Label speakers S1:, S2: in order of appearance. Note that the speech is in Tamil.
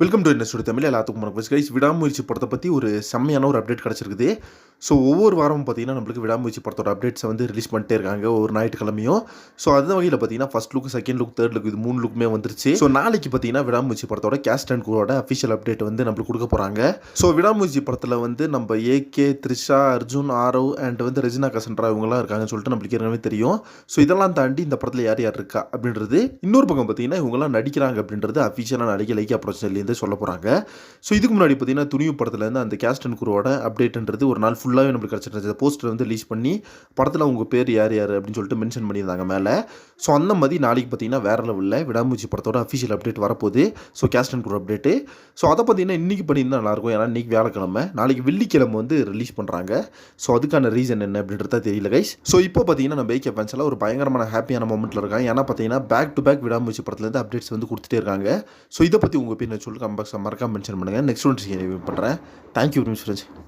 S1: வெல்கம் டு என்ன தமிழ் எல்லாத்துக்கும் வணக்கம். கைஸ் விடாமுயற்சி படத்தை பற்றி ஒரு செம்மையான ஒரு அப்டேட் கிடச்சிருக்குது. ஸோ ஒவ்வொரு வாரமும் பார்த்தீங்கன்னா நம்மளுக்கு விடாமுயற்சி படத்தோட அப்டேட்ஸை வந்து ரிலீஸ் பண்ணிட்டே இருக்காங்க. ஒரு ஞாயிற்றுக்கிழமையும். ஸோ அந்த வகையில் பார்த்தீங்கன்னா first look second look third look இது மூணு லுக்குமே வந்துருச்சு. ஸோ நாளைக்கு பார்த்தீங்கன்னா விடாமுயற்சி படத்தோட கேஸ்ட் அண்ட் குரோட அஃபிஷியல் அப்டேட் வந்து நம்மளுக்கு கொடுக்க போகிறாங்க ஸோ விடாமுயற்சி படத்தில் வந்து நம்ம ஏகே த்ரிஷா அர்ஜுன் ஆரவ் அண்ட் வந்து ரெஜினா கசன்ட்ரா இவங்கெல்லாம் இருக்காங்கன்னு சொல்லிட்டு நம்மளுக்கு ஏற்கனவே தெரியும். ஸோ இதெல்லாம் தாண்டி இந்த படத்தில் யார் யார் இருக்கா அப்படின்றது இன்னொரு பக்கம் பார்த்தீங்கன்னா இவங்கெல்லாம் நடிக்கிறாங்க அப்படின்றது அஃபிஷியலாக நடிகை லைக் அப்ரோச்லேருந்து சொல்ல போகிறாங்க ஸோ இதுக்கு முன்னாடி பார்த்தீங்கன்னா துணிவு படத்துலேருந்து அந்த கேஸ்ட் அண்ட் குரோட அப்டேட்ன்றது ஒரு நாள் ஃபுல்லாகவே நம்மளுக்கு கிடச்சிருந்துச்சு போஸ்டர் வந்து ரிலீஸ் பண்ணி படத்தில் உங்கள் பேர் யார் யார் அப்படின்னு சொல்லிட்டு மென்ஷன் பண்ணியிருந்தாங்க மேலே. ஸோ அந்த மாதிரி நாளைக்கு பார்த்தீங்கன்னா வேற லெவலில் விடாமூச்சி படத்தோட அஃபிஷியல் அப்டேட் வரப்போகுது. So cast and crew update so அதை பார்த்தீங்கன்னா இன்றைக்கி பண்ணியிருந்தால் நல்லாயிருக்கும். ஏன்னா இன்றைக்கி வியாழக்கிழமை. நாளைக்கு வெள்ளிக்கிழமை வந்து ரிலீஸ் பண்ணுறாங்க ஸோ அதுக்கான ரீசன் என்ன அப்படின்றத தெரியல கைஸ் ஸோ இப்போ பார்த்தீங்கன்னா நம்ம ஏகே ஃபேன்ஸ் ஒரு பயங்கரமான ஹாப்பியான மூமெண்ட்டில் இருக்காங்க. ஏன்னா பார்த்தீங்கன்னா பேக் டு பேக் விடாமூச்சி படத்துலேருந்து அப்டேட்ஸ் வந்து கொடுத்துட்டே இருக்காங்க. ஸோ இதை பற்றி உங்கள் பேர் சொல்லுங்க. மறக்காம மென்ஷன் பண்ணுங்கள் நெக்ஸ்ட் ஒன் பண்ணுறேன் தேங்க்யூ வெரி ஃப்ரெண்ட்ஸ்